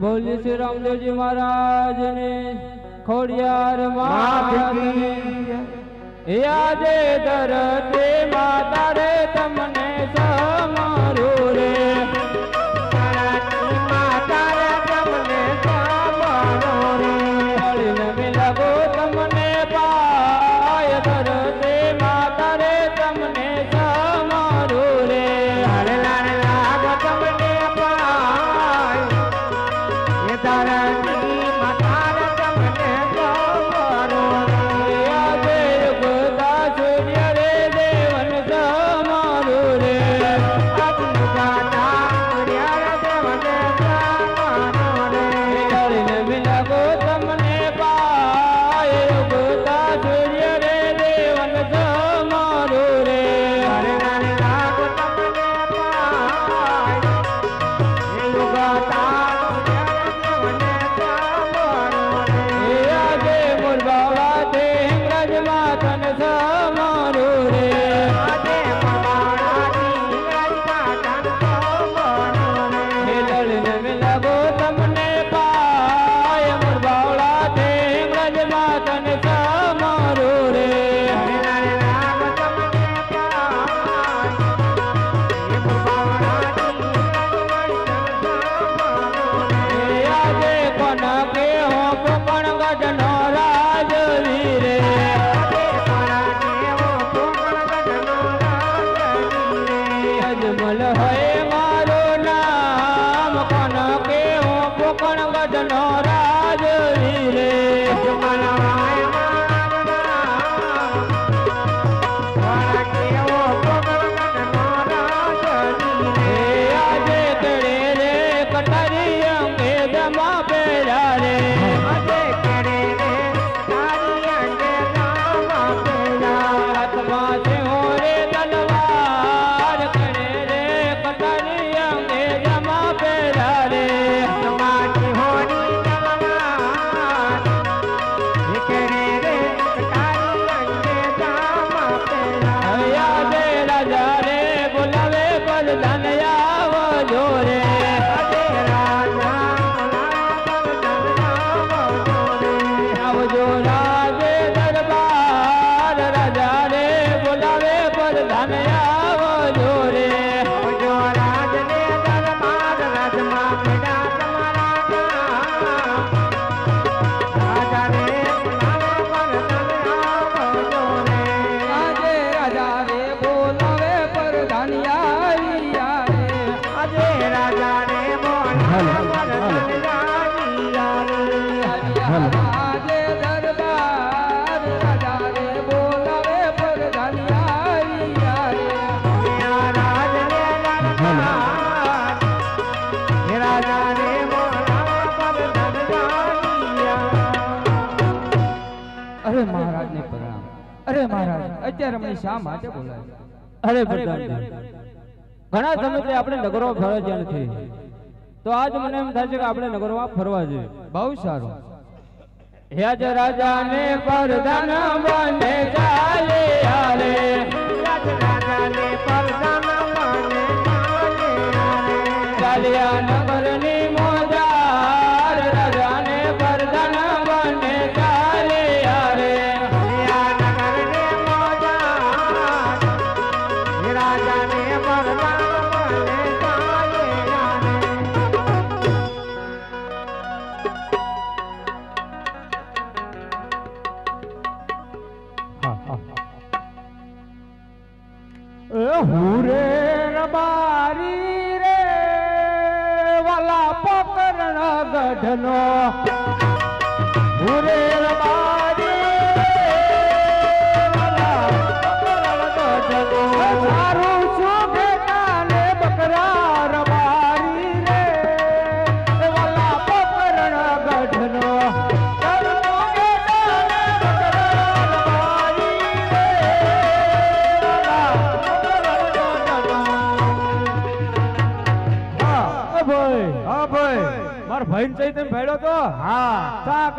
બોલે શ્રી રામદેવજી મહારાજ ને ખોડિયાર માતા યાદે દરતે માતા રે શા માટે બોલાય? અરે ઘણા સમયથી આપણે નગરો ફરજ્યા નથી. તો આજ મને એમ થાય છે કે આપણે નગરો માં ફરવા જોઈએ. બહુ સારું. હેજ રાજાને પરદાન બને જાય.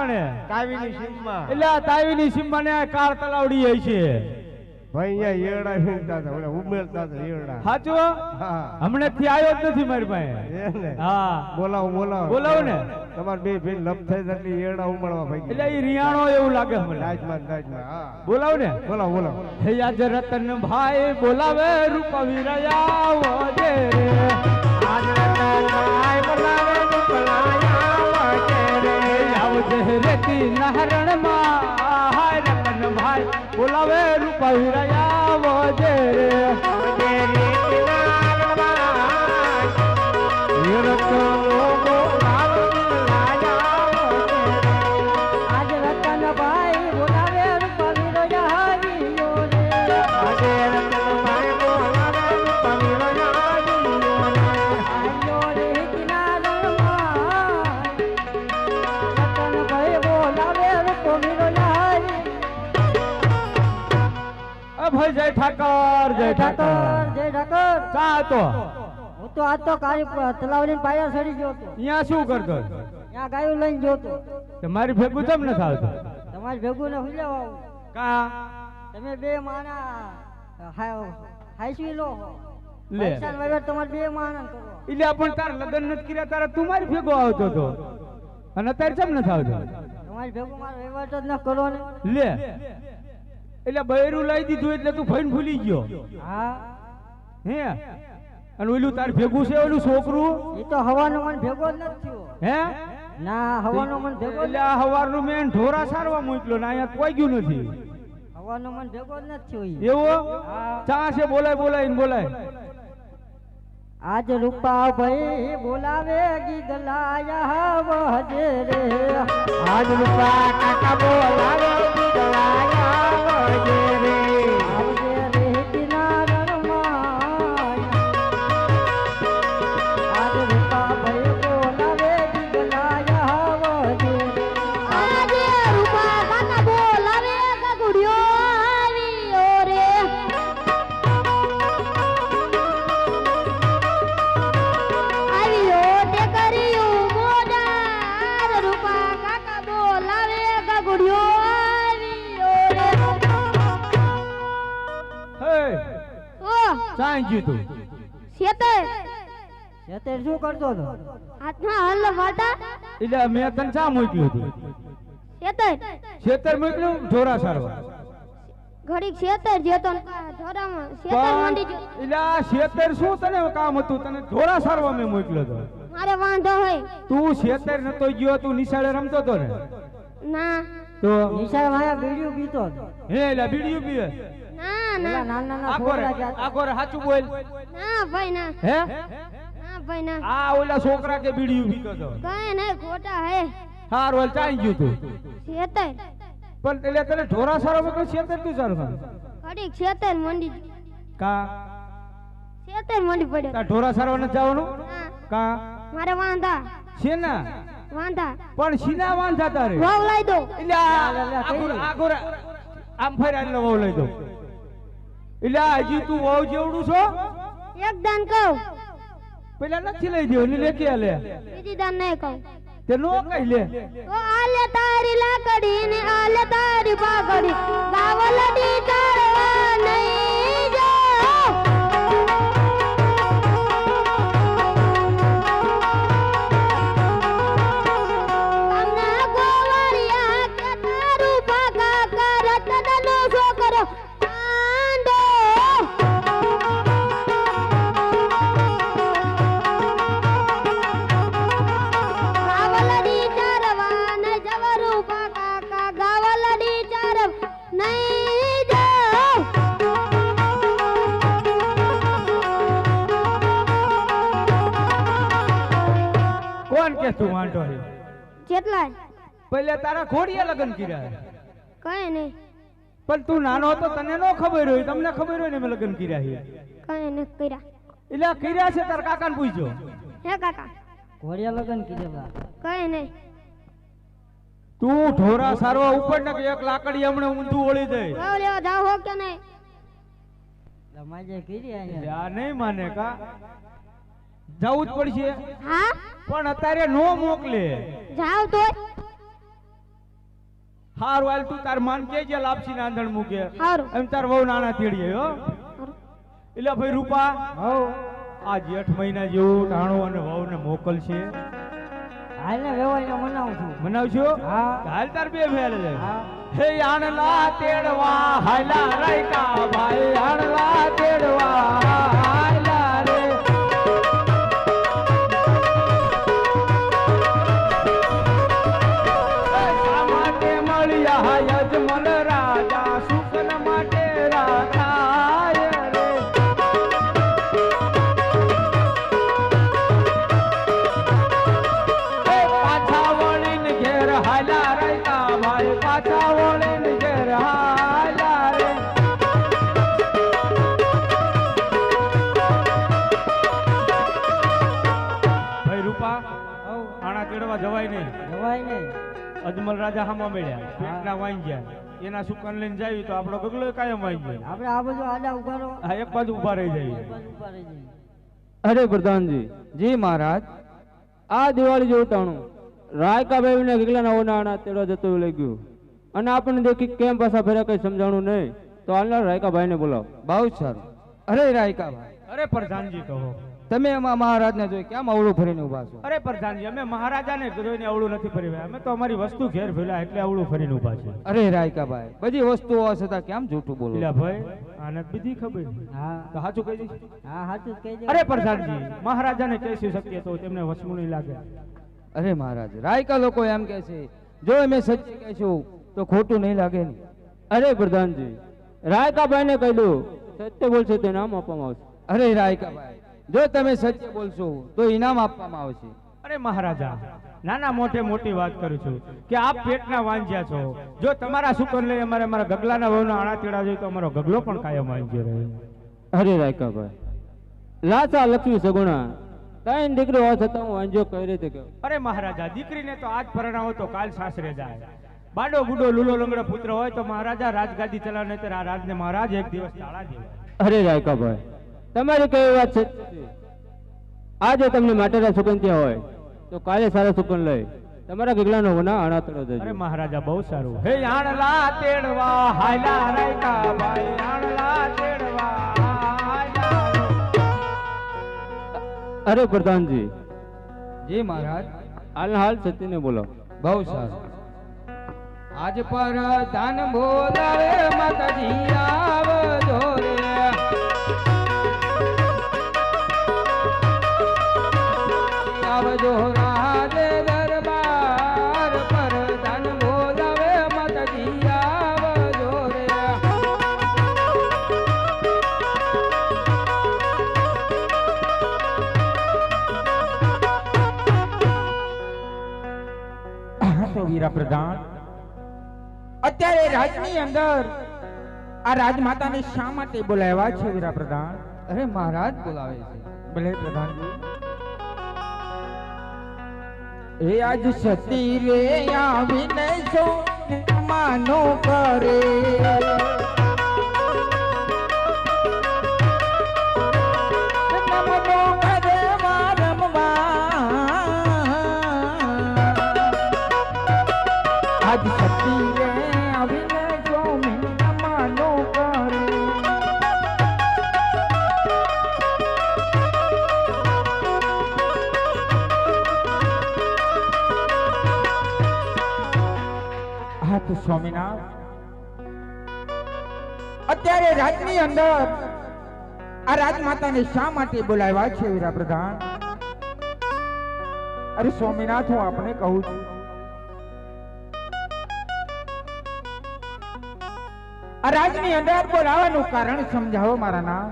કણે તાવીની સીમમાં. એટલે આ તાવીની સીમમાં ને કાર તલાવડી હોય છે. ભાઈ અહીંયા એરડા ફેરતા હતા ઓલા ઉમેરતા હતા એરડા સાચો હમણે થી આવ્યો જ નથી મારી પાસે. હા. બોલાવો બોલાવો. બોલાવો ને. તમારે બે ભેન લપ થઈ એટલે એરડા ઉમળવા ભાઈ એટલે એ રિયાણો એવું લાગે મને રાજમાન રાજમાન હા. બોલાવો ને. બોલાવો બોલાવો. હે આજ રતન ભાઈ બોલાવે રૂપ વિરયા આવો રે આજ જય ઠાકર જય ઠાકર જય ઠાકર. કા હતો હું તો આ તો કાળી તલાવની પાયા સડી ગયો હતો. અહીંયા શું કરતો? ત્યાં ગાયું લઈને ગયો હતો. તે ભેગું કેમ ન આવતો? તમારી ભેગું ને હુલ્યા આવું? કા? તમે બે માણા હાઈસવી લો? લે. તમારે બે માણા કરો. એટલે પણ તાર લગન નથી કર્યા તારે તું મારી ભેગો આવતો તો. અને અત્યારે કેમ નથી આવતો? તમારી ભેગું મારો વહીવટ જ ન કરો ને લે. એટલે બૈરું લઈ દીધું એટલે તું ફઈન ભૂલી ગયો. હા. હે? અને ઓલું તાર ભેગું છે ઓલું છોકરું? એ તો હવાનો મન ભેગો જ નથી હે? ના હવાનો મન ભેગો એટલે આ હવારનું મેં ઢોરા સારવા મૂકલો ને અહીંયા કોઈ ગયું નથી. હવાનો મન ભેગો જ નથી એવો? ચા છે? બોલાય બોલાય બોલાય. આજ રૂપા ભાઈ બોલાવે ગીગલાયા વહજે રે. આજ રૂપા કાકા બોલાવે ઓ ચાઈ શેતર? તું શેતર શું કરતો હતો? હાથમાં હલ વાટા એટલે મેં તને ચા મોકલ્યું હતું? શેતર? શેતર મોકલ્યું ઢોરા સારવા. ઘડીક શેતર જેતો ઢોરામાં શેતર મંડી જો એટલે આ ખેતર શું તને કામ હતું? તને ઢોરા સારવા મેં મોકલ્યો હતો. મારે વાંધો હોય. તું શેતર નતો ગયો તું નિશાળે રમતો હતો ને? ના. તો નિશાળ માયા બીડીયું પીતો હતો. હે એટલે બીડીયું પીએ ના પેલા ના. નાના નાના આખો રે છોકરા ગયા આખો રે સાચું બોલ. ના ભાઈ ના. હે? ના ભાઈ ના. આ ઓલા છોકરા કે બીડીયું પીતો હતો કઈ નહીં ખોટા હે. હાર ઓલ ચાઈ ગયું તું. શેતર પણ એટલે તને ઢોરા તું સારું કામ ઘડીક શેતર મંડી. કા? શેતર મંડી પડ્યો. તાર ઢોરા સારવા નથી જવાનું? કા? મારે વાંધા. શેના? વાંધા. પણ શીના વાંધા તારે? વાવ લઈ દો. એટલે આમ લઈ એટલે હજી તું વહુ જેવડું છો? એક દાન કહું. પેલા નથી લઈ દેવું લે કે લે બીજી દાન નહીં કહું. તે નો કઈ લે. તો આલે તારી લાકડી ને આલે તારી પાઘડી. ગાવલડી ચડવા નહીં. તારા ઘોડિયા લગ્ન કર્યા કઈ નહીં. પણ તું નાનો હતો તને નો ખબર હોય તમને ખબર હોય ને મેં લગ્ન કર્યા છે કઈ નહીં કર્યા. એટલે કર્યા છે તારા કાકાને પૂછજો. હે કાકા? ઘોડિયા લગ્ન કીધેલા કઈ નહીં. તું ઢોરા સારો ઉપર ને એક લાકડી હમણે ઊંધું ઓળી દે. લેવા જાવ હો કે નહીં? તમાજે કીધી અહીંયા. આ નહીં માને કા. જવું જ પડશે. હા? પણ અત્યારે નો મોકલે. જાવ તો હારું વાલ તું તાર માન કે જે લાપસી ના આંધણ મૂકે. એમ તાર વહુ નાના તેડીએ હો. એટલે ભાઈ રૂપા હો આ જેઠ મહિના જેવું ટાણું અને વહુને મોકલશે. હાલને વેવાઈને મનાવું છું. મનાવશો? હા. હાલ તાર બે ફેર છે હે. આણલા તેડવા હાયલા રાયકા ભાઈ આણલા તેડવા. અજમલ રાજા હામા મળ્યા. પેટના વાઈ ગયા એના સુકન લઈને જાવી તો આપણો ગગલો કાયમ વાઈ જાય આપણે આ બધું આડા ઊભા રહો. હા એક બાજુ ઊભા રહી જાય જઈએ. અરે પ્રધાનજી જી મહારાજ આ દિવાળી જેવું ટાણું. રાયકા બેવીને ગગલાના ઓનાણા તેડવા જતો લઈ લાગ્યું. અને આપણને દેખી કેમ પાછા ફેરા કઈ સમજાણું નહીં. તો હાલના રાયકા ભાઈને બોલાવો. બહુ સારું. અરે રાયકાભાઈ. અરે પ્રધાનજી કહો. તમે એમાં મહારાજને જોઈ કેમ અવળું ફરીને ઊભા છો. અરે પ્રધાનજી અમે મહારાજાને જોઈને અવળું નથી ફરી. અમે તો અમારી વસ્તુ ઘેર ફેલા એટલે અવળું ફરીને ઊભા છે અરે રાયકાભાઈ બધી વસ્તુઓ છતાં કેમ જૂઠું બોલો? એટલે ભાઈ આને બીજી ખબર? હા. તો સાચું કહી દઈશ? હા સાચું કહી દે. અરે પ્રધાનજી મહારાજાને કહી શકીએ તો તેમને વસમું નહીં લાગે. અરે મહારાજ રાયકા લોકો એમ કહે છે જો અમે સચ્ચી કહેશું તો ખોટું નહીં લાગે ને. અરે પ્રધાનજી રાયકા ભાઈને કહી દઉં સત્ય બોલશે તે નામ આપવામાં આવશે. અરે રાયકાભાઈ જો તમે સત્ય બોલશો તો ઇનામ આપવામાં આવશે. અરે મહારાજા નાના મોટે મોટી વાત કરું છું કે આપ પેટના વાંજ્યા છો. જો તમારા શુકર લઈ અમારે અમારા ગગલાના વહુના આણા તેડા જોઈએ તો અમારો ગગલો પણ કાયમ વાંજ્યો રહે. અરે રાયકા ભાઈ લાચા લક્ષ્મી સગુણા ત્રણ દીકરી હોવા છતાં હું વાંજો કઈ રીતે કહું? અરે મહારાજા દીકરીને તો આજ પરણાવો તો કાલ સાસરે જાય. બાડો ગુડો લૂલો લંગડો પુત્ર હોય તો મહારાજા રાજગાદી ચલાવે નહીં આ રાજને મહારાજ એક દિવસ તાળા દેવાય. અરે રાયકા ભાઈ તમારી કઈ વાત છે? આજે તમને માટેના સુકન ત્યાં હોય તો કાલે સારા સુકન લઈ. તમારા ગગલાનો વના આણા તળો અરે મહારાજા બહુ સારું. હે આણલા તેડવા હાલા રાયકા ભાઈ. આણલા તેડવા અરે પ્રધાનજી. જી મહારાજ. હાલ હાલ સતીને બોલો. બહુ સારું. આજ પર દાન ભોદાવે માતાજી આવ રે. તો પ્રધાન. અત્યારે રાજની અંદર આ રાજમાતાને શા માટે બોલાવ્યા છે વીરા પ્રધાન? અરે મહારાજ બોલાવે છે. ભલે પ્રધાનજી એ આજ સતી રે આવીને સો માનો કરે. સ્વામિનાથ? અત્યારે રાજની અંદર આ રાજમાતાને શા માટે બોલાવ્યા છે વીરા પ્રધાન અરે સ્વામિનાથ, હું આપને કહું છું. આ રાજની અંદર બોલાવાનું કારણ સમજાવો મારા નામ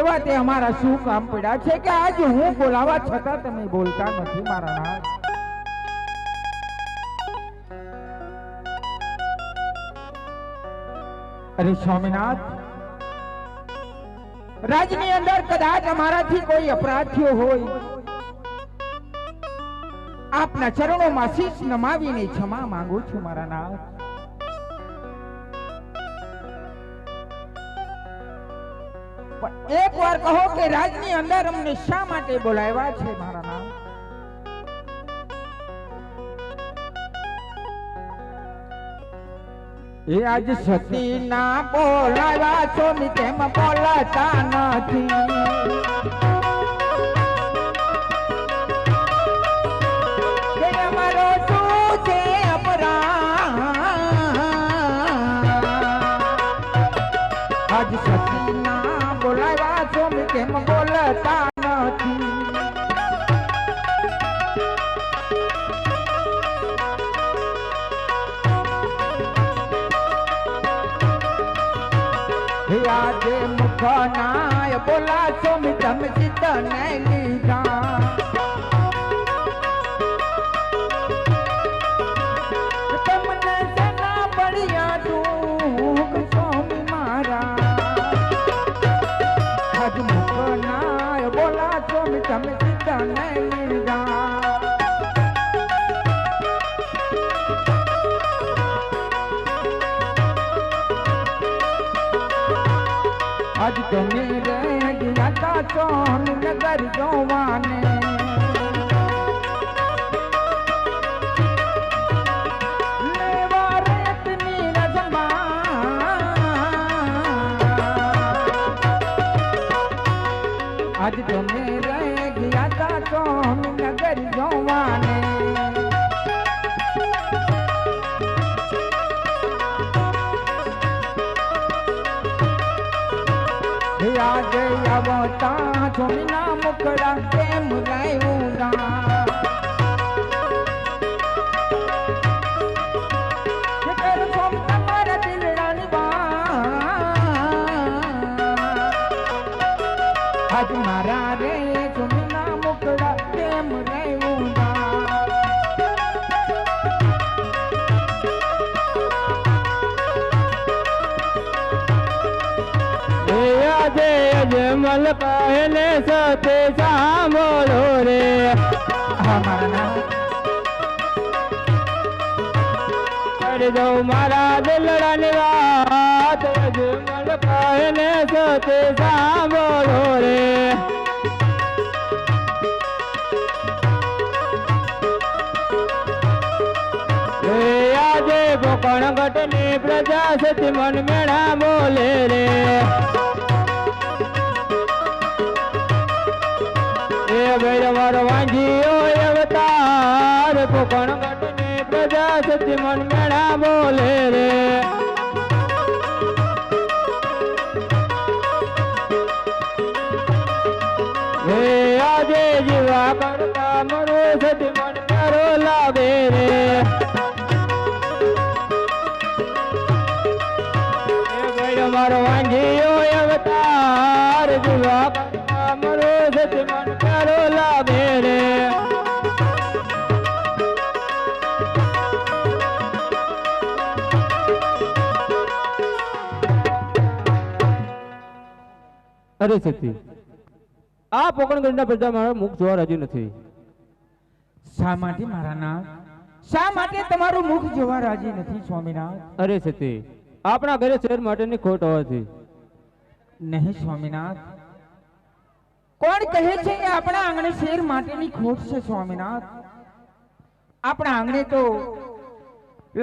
એવા તે અમારા શું કામ પડ્યા છે કે આજ હું બોલાવા છતાં તમે બોલતા નથી મારા નામ અરે સ્વામિનાથ, રાજની અંદર કદાચ અમારાથી કોઈ અપરાધ હોય, આપના ચરણોમાં શીશ નમાવીને ક્ષમા માંગુ છું મારા નાથ. એક વાર કહો કે રાજની અંદર અમને શા માટે બોલાવ્યા છે મારા નામ એ આજ સતી ના બોલાવા છો મી તેમ બોલાતા નથી. બોલા છો મી તમે ચિત્ત નહીં લીધા તા ચોમ નગર જોવાને. આજ તમે રે ગયા તા સોન નગર જોવાને આવતા જોમીના મુકડા કેમ ગાયું ના. અજમલ પહેલે સતે સાંભળો રે. કરી દઉં મારા દિલડાની વાત. કમલ પહેલે સતે સાંભળો રે. આજે કોકણ ગટની પ્રજા સતી મન મેળા બોલે રે. મારો વાંજીઓ અવતાર કોકણ ગટની પ્રજા સતી મન બોલે રે. એ આજે સતી આ પોકણગઢના પ્રજા મારા મુખ જોવા રાજી નથી. શા માટે મારા નાથ શા માટે તમારું મુખ જોવા રાજી નથી સ્વામિનાથ અરે સતી આપણા ઘરે શહેર માટેની ખોટ હોવાથી. નહીં સ્વામિનાથ કોણ કહે છે કે આપણા આંગણે શેર માટેની ખોટ છે સ્વામિનાથ આપણા આંગણે તો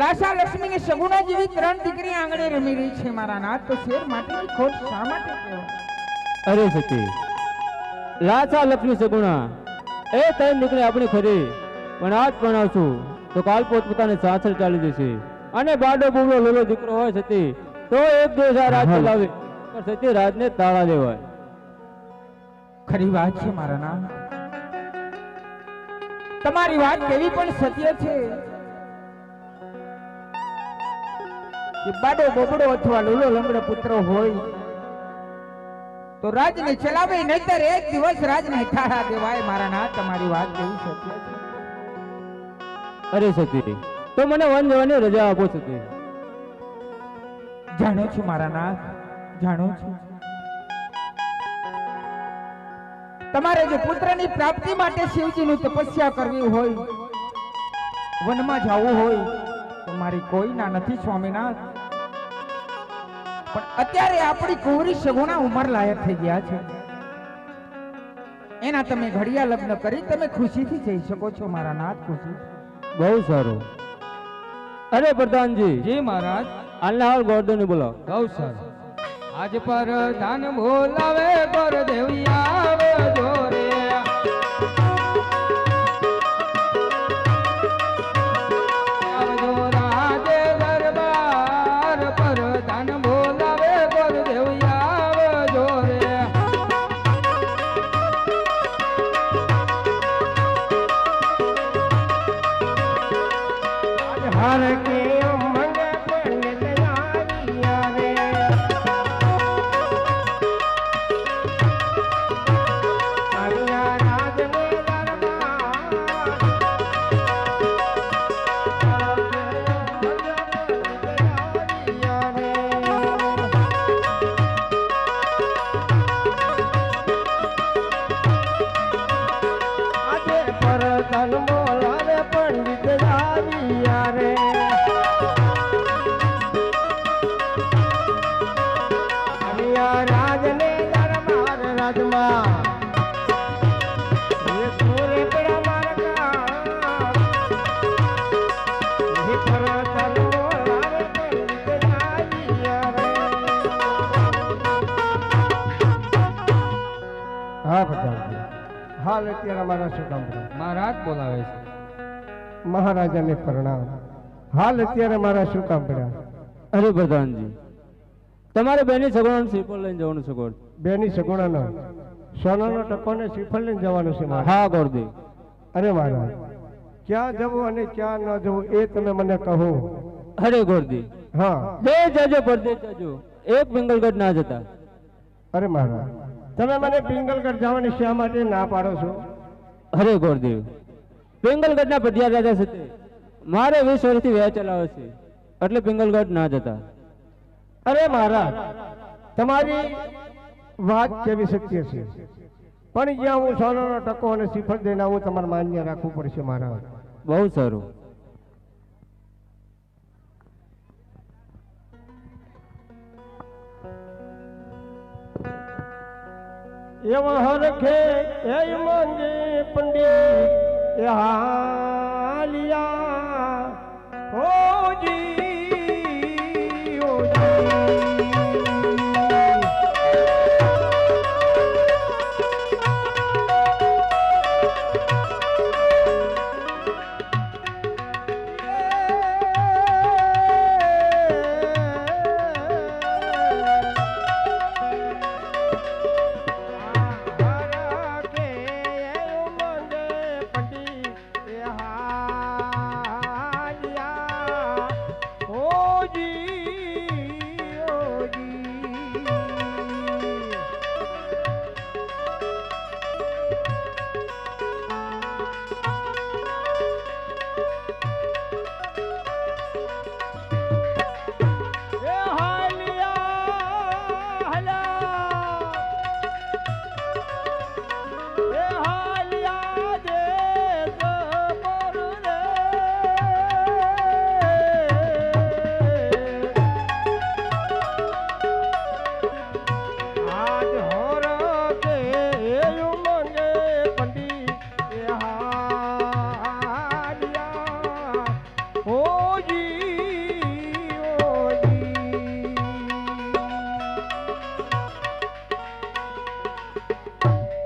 લાસા લક્ષ્મી ને સગુણા જેવી ત્રણ દીકરી આંગણે રમી રહી છે મારા નાથ. તો શેર માટેની ખોટ શા માટે? અરે સતી લાચા લક્ષ્મી સગુણા એ તૈન નીકળે આપણે ખરી. પણ આજ ભણાવશું તો કાલ પોતપોતાની સાસર ચાલી જશે. અને બાડો બુબડો લોલો દીકરો હોય સતી તો એક દિવસ આ રાજ ચલાવે પણ સતી રાજને તાળા દેવાય ખરી વાત છે મારા નામ. તમારી વાત કેવી પણ સત્ય છે. કે બાડો બોબડો અથવા લોલો લંગડો પુત્ર હોય તો રાજને ચલાવે નહીતર એક દિવસ રાજને થાળા દેવાય. મારા ના તમારી વાત કેવી સત્ય અરે સતી તો મને વન જવાની રજા આપો સતી. જાણો છું મારા નાથ જાણો છું. તમારે જો પુત્રની પ્રાપ્તિ માટે શિવજીની તપસ્યા કરવી હોય વનમાં જવું હોય તો મારી કોઈ ના નથી સ્વામિનાથ. પણ અત્યારે આપણી કુંવરી સગુણા ઉંમર લાયક થઈ ગયા છે. એના તમે ઘડિયા લગ્ન કરી તમે ખુશીથી જઈ શકો છો મારા નાથ ખુશી. બહુ સારું. અરે પ્રધાનજી. જી મહારાજ. અલ્લાહ ગોરધન બોલો સારું. આજ પર ધાન બોલાવે ગોર આવે જોરે હાલ અત્યારે અમારા શું મહારાજ બોલાવે છે. મહારાજાને પ્રણામ. હાલ અત્યારે મારા શું કામ પડ્યા? અરે પ્રધાનજી તમારે બેની સગવડ શ્રીફળ લઈને જવાનું છે ગોર બેની સગુણાનો સોનાનો ટકો ને શ્રીફળ લઈને જવાનું છે હા ગોરદેવ અરે મહારાજ ક્યાં જવું અને ક્યાં ન જવું એ તમે મને કહો. અરે ગોરદી હા. બે જજો પરદેશ જજો. એક મંગલગઢ ના જતા. અરે મહારાજ તમે મને પિંગલગઢ જવાની શા માટે ના પાડો છો? અરે ગોરદેવ પિંગલગઢના પધ્યા રાજા સાથે મારે વીસ વર્ષથી વ્યા ચલાવે છે. એટલે પિંગલગઢ ના જતા. અરે મારા તમારી વાત કેવી સત્ય છે? પણ જ્યાં હું સોનાનો ટકો અને શ્રીફળ દઈને આવું તમારે માન્ય રાખવું પડશે મારા બહુ સારું. એવા હરખે એ મંગે પંડિત હાલિયા ઓજી